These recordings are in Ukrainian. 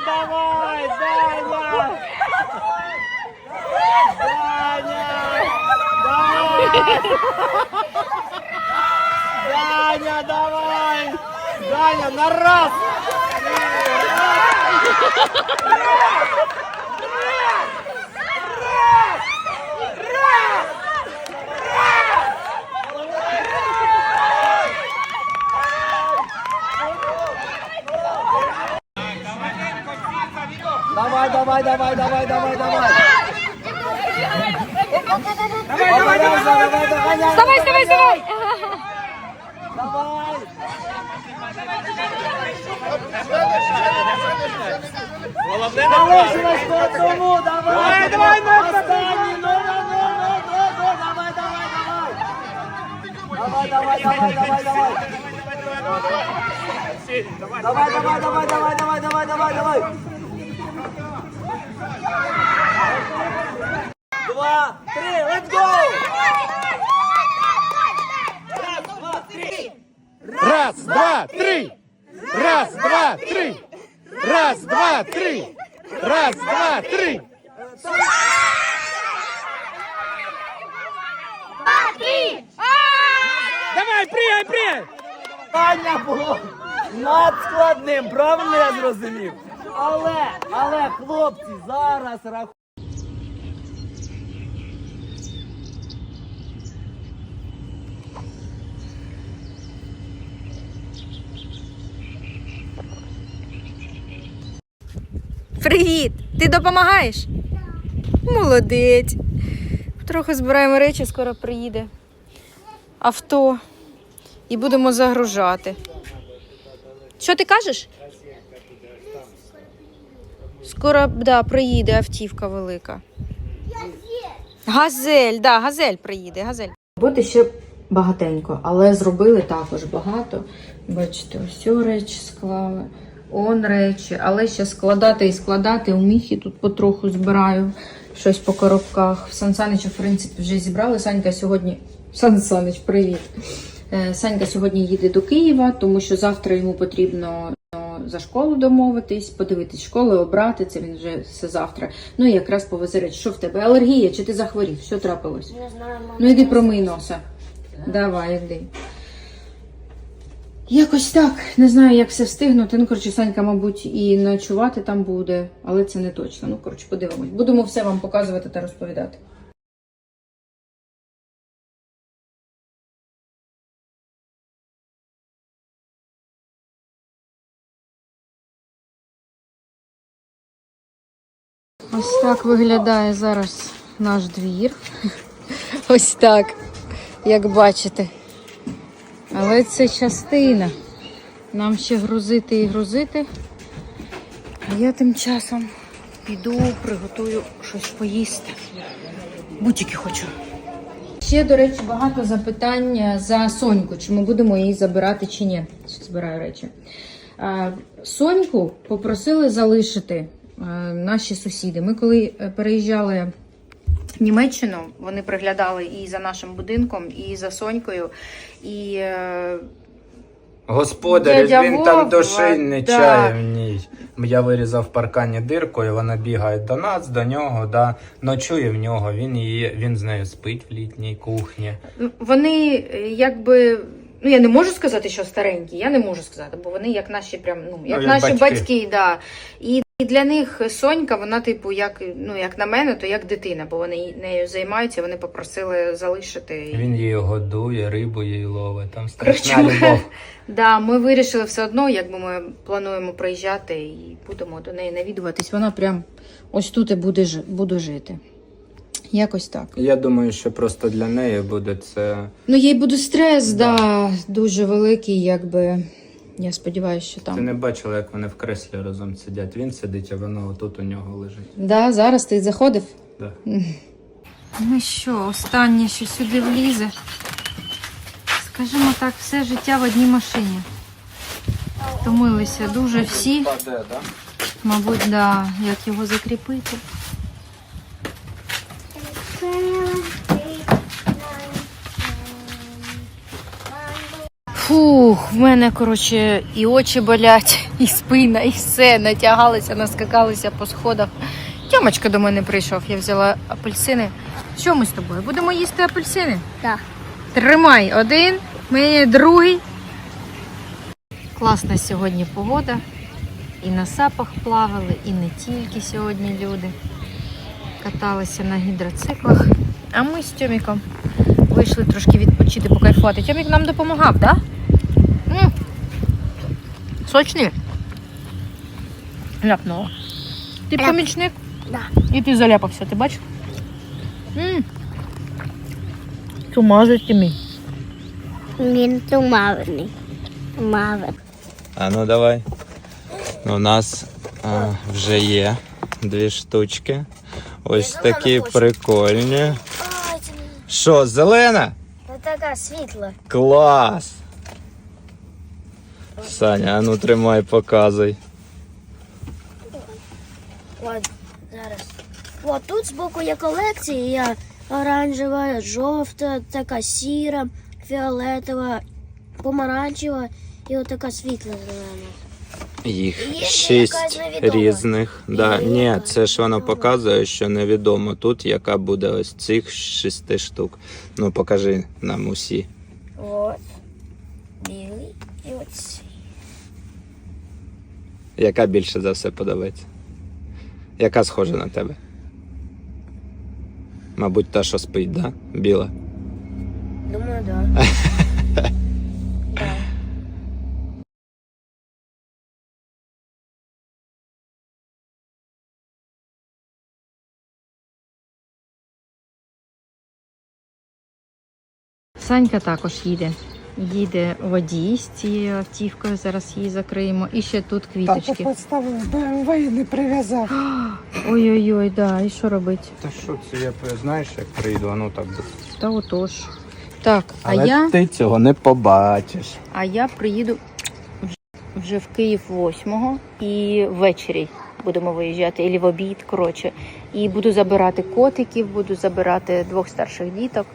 Давай, Даня! Даня! Давай! Даня, на раз! Давай, давай, давай, давай, давай, давай! Давай, давай, давай, давай, давай! Вставай, вставай, вставай! Давай! Одному, давай! Давай, давай, давай, давай, давай! Давай, давай, давай, давай, давай! Давай, давай, давай, давай, давай, давай, давай, Два, три, let's go! Раз, два, три! Раз, два, три! Раз, два, три! Раз, два, три! Раз, два, три! Давай, пригай, пригай! Питання було надскладним, правильно я зрозумів? Але, але, хлопці, зараз рахуємо. Привіт! Ти допомагаєш? Молодець. Трохи збираємо речі, скоро приїде авто і будемо загружати. Що ти кажеш? Скоро да, приїде автівка велика. Газель, да, газель приїде, газель. Роботи ще багатенько, але зробили також багато. Бачите, ось речі склали, он речі, але ще складати і складати. У міхі тут потроху збираю щось по коробках. Сан Санича, в принципі, вже зібрали. Санька сьогодні. Сан Санич, привіт. Е, Санька сьогодні їде до Києва, тому що завтра йому потрібно ну, за школу домовитись, подивитись школи, обрати це він вже все завтра. Ну і якраз повезе речі. Що в тебе? Алергія? Чи ти захворів? Що трапилось? Не знаю, мама. Ну іди промий носа. Давай, іди. Якось так. Не знаю, як все встигнути. Ну, коротше, Санька, мабуть, і ночувати там буде, але це не точно. Ну, коротше, подивимось. Будемо все вам показувати та розповідати. Ось так виглядає зараз наш двір. Ось так, як бачите. Але це частина. Нам ще грузити і грузити. А я тим часом піду, приготую щось поїсти. Бутики хочу. Ще, до речі, багато запитань за Соньку, чи ми будемо її забирати чи ні. Збираю речі. Соньку попросили залишити е, наші сусіди. Ми коли е, переїжджали Німеччину, вони приглядали і за нашим будинком, і за Сонькою. І е, Господар, Дядя він Вова, там душі не да. чає в ній. Я вирізав в паркані дирку, і вона бігає до нас, до нього, да, ночує в нього. Він її, він з нею спить в літній кухні. вони е, якби. Ну, я не можу сказати, що старенькі, я не можу сказати, бо вони як наші прям, ну, як як наші батьки, батьки. да. І, і для них Сонька, вона, типу, як, ну, як на мене, то як дитина, бо вони нею займаються, вони попросили залишити. І- Він її годує, рибу її ловить. Там страшна Коротше, любов. Да, ми вирішили все одно, якби ми плануємо приїжджати і будемо до неї навідуватись. Вона прям ось тут і буде, буду жити. Якось так. Я думаю, що просто для неї буде це. Ну, їй буде стрес, да. дуже великий, якби. Я сподіваюся, що там. Ти не бачила, як вони в креслі разом сидять. Він сидить, а вона отут у нього лежить. Да, зараз ти заходив. Да. Ну що, останнє, що сюди влізе. Скажімо так, все життя в одній машині. Втомилися дуже всі. Мабуть, да, як його закріпити. Фух, в мене, коротше, і очі болять, і спина, і все. Натягалися, наскакалися по сходах. Тьомочка до мене прийшов, я взяла апельсини. Що ми з тобою? Будемо їсти апельсини? Так. Тримай один, мені другий. Класна сьогодні погода. І на сапах плавали, і не тільки сьогодні люди каталися на гідроциклах. А ми з Тьоміком вийшли трошки відпочити, покайфувати. Тьомік нам допомагав, так? Да? М. Сочні. Ляпнула. Ти Ляп. помічник? Да. І ти заляпався, ти бачиш? М. Тумазить мій. Він тумавний. Тумавий. А ну давай. У нас а, вже є дві штучки. Ось такі прикольні. Ой, це Що, зелена? не така світла. Клас! Саня, а ну тримай, показуй. От, зараз. От тут збоку є колекція. Оранжева, жовта, така сіра, фіолетова, помаранчева і от така світла зелена. Їх Є шість якась невідома? різних. Да. Є Ні, якась це ж воно невідома. показує, що невідомо тут, яка буде ось цих шести штук. Ну покажи нам усі. От. Білий і оці. Яка більше за все подобається? Яка схожа на тебе? Мабуть, та, що спить, да? Біла. Думаю, да. Санька також їде. Їде водій з цією автівкою. Зараз її закриємо. І ще тут квіточки. поставив БМВ і не прив'язав. Ой-ой-ой, да. І що робити? Та що це я знаєш, як прийду, а ну так буде. Та отож. Так, а Але я, ти цього не побачиш. а я приїду вже- вже в Київ 8-го і ввечері будемо виїжджати, і в обід, коротше. І буду забирати котиків, буду забирати двох старших діток,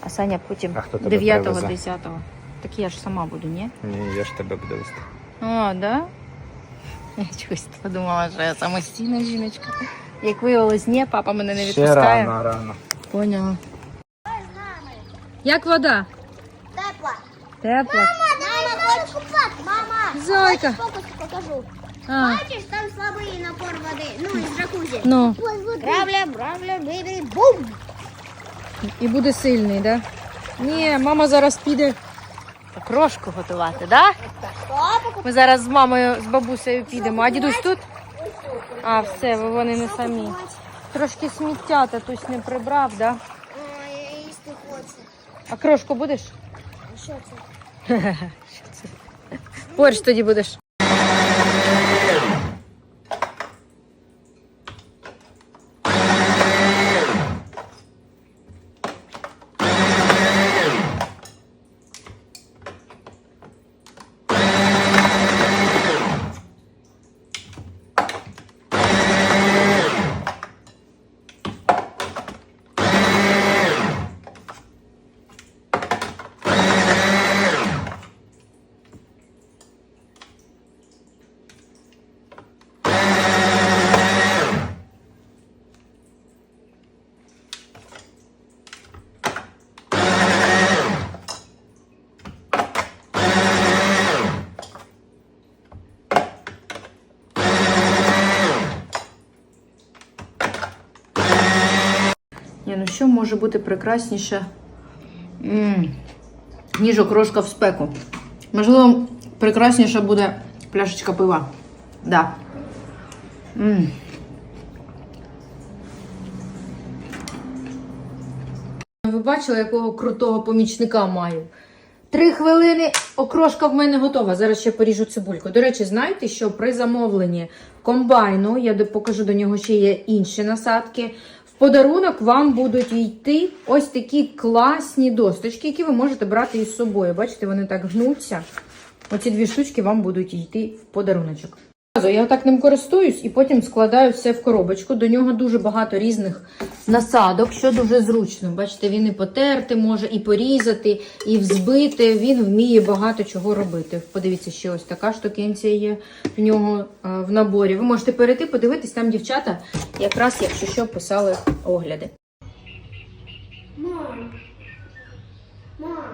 а Саня потім А хто 9-го, 10-го. Так я ж сама буду, ні? Ні, я ж тебе буду вести. А, да? Я чогось подумала, що я самостійна жіночка. Як виявилось, ні, папа мене не Ще відпускає. рано, рано. Поняла. Як вода? Тепла. Тепла. Мама, хочеш купати? Мама, Зойка. фокус покажу. А, Бачиш, там слабий напор води. Ну, із джакузі. ну, Грабля, бравля, бибі, бум! і буде сильний, да? Ні, мама зараз піде крошку готувати, да? Ми зараз з мамою, з бабусею підемо. А дідусь тут? А, все, вони не самі. Трошки сміття татусь не прибрав, да? Я їсти хочу. А крошку будеш? Що це? Борщ тоді будеш. Ні, ну що може бути прекрасніше, м ніж окрошка в спеку? Можливо, прекрасніше буде пляшечка пива. Да. м Ви бачили, якого крутого помічника маю? Три хвилини, окрошка в мене готова. Зараз ще поріжу цибульку. До речі, знаєте, що при замовленні комбайну, я покажу до нього ще є інші насадки. Подарунок вам будуть йти ось такі класні досточки, які ви можете брати із собою. Бачите, вони так гнуться. Оці дві штучки вам будуть йти в подаруночок. Я так ним користуюсь і потім складаю все в коробочку. До нього дуже багато різних насадок, що дуже зручно. Бачите, він і потерти може, і порізати, і взбити. Він вміє багато чого робити. Подивіться, ще ось така штукенція є в нього е, в наборі. Ви можете перейти, подивитись, там дівчата якраз, якщо що, писали огляди. Мам. Мам.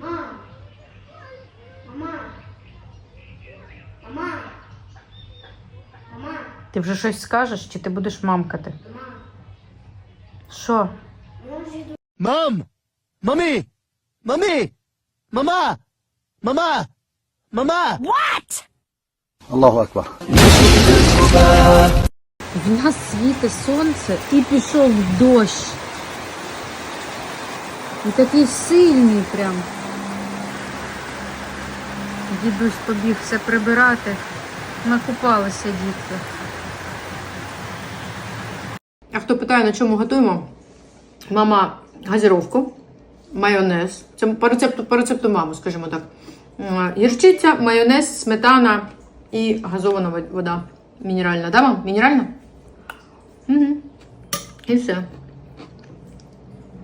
Мам. Мама. Мама. Мама. Ти вже щось скажеш, чи ти будеш мамкати? Мама. Що? Може, Mom! Mommy! Mommy! Mama! Mama! Mama! Аллаху Акбар. В нас світить сонце і пішов дощ. І такий сильний прям. Дідусь побіг все прибирати. Накупалися дітки. А хто питає, на чому готуємо? Мама газіровку, майонез. Це по рецепту, по рецепту мами, скажімо так. Гірчиця, майонез, сметана і газована вода. Мінеральна, да, мам? Мінеральна? Угу. І все.